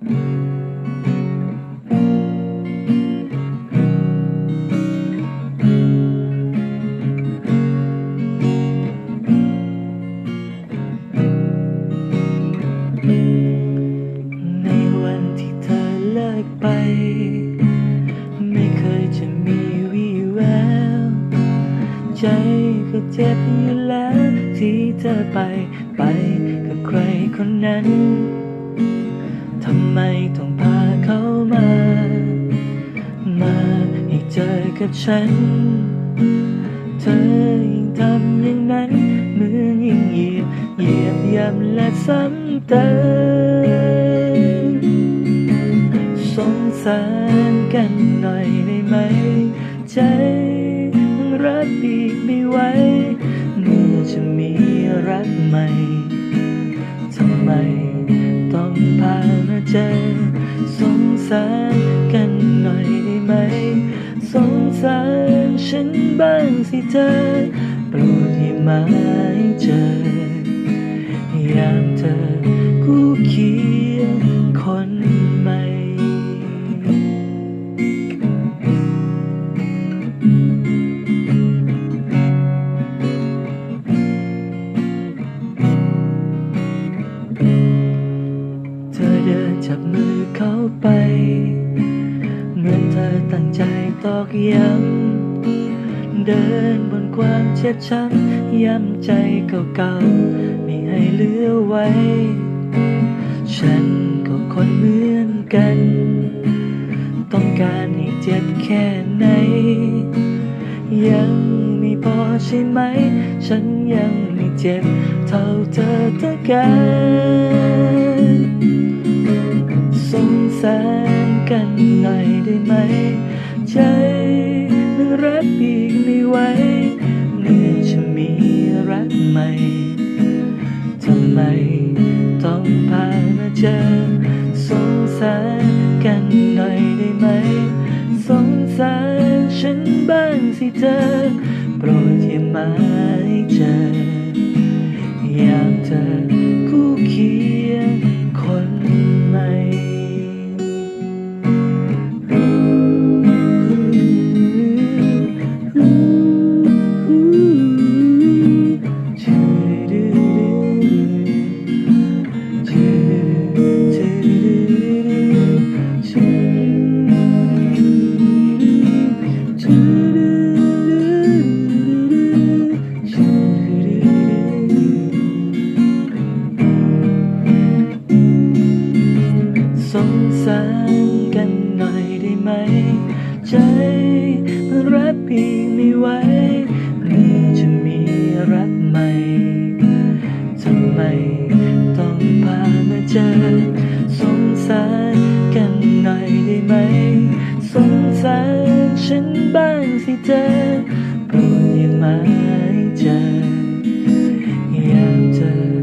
ในวันที่เธอเลิกไป ไม่เคยจะมีวี่แวว ใจก็เจ็บอยู่แล้วที่เธอไป ไปกับใครคนนั้น ทำไมต้องพาเขามา มาให้เจอกับฉัน เธอยิ่งทำอย่างนั้นเหมือนยิ่งเหยียบเหยียบย้ำและซ้ำเติมสงสารกันหน่อยได้ไหม ใจรักอีกไม่ไหวเมื่อจะมีรักใหม่ ทำไมต้องพา จ สงสารกันหน่อยได้ไหม สงสารฉันบ้างสิเธอ โปรดอย่ามาให้เจออย่างเธอ จับมือเขาไป เหมือนเธอตั้งใจตอกย้ำเดินบนความเจ็บช้ำย้ำใจเก่าๆไม่ให้เหลือไว้ ฉันก็คนเหมือนกัน ต้องการให้เจ็บแค่ไหน ยังไม่พอใช่ไหม ฉันยังไม่เจ็บเท่าเธอเท่ากัน อีกไม่ไหวเมื่อจะมีรักใหม่ทำไมต้องพามาเจอสงสารกันหน่อยได้ไหม สงสารฉันบ้างสิเธอ โปรดอย่ามาให้เจออยากเธอคู่คีย จเพื่อรับพีไม่ไหวเพี่อจะมีรักใหม่ทำไมต้องพามาเจอสงสารกันหน่อยได้ไหม สงสารฉันบ้างสิเธอโปรดอย่ามาเจออยาาเจอ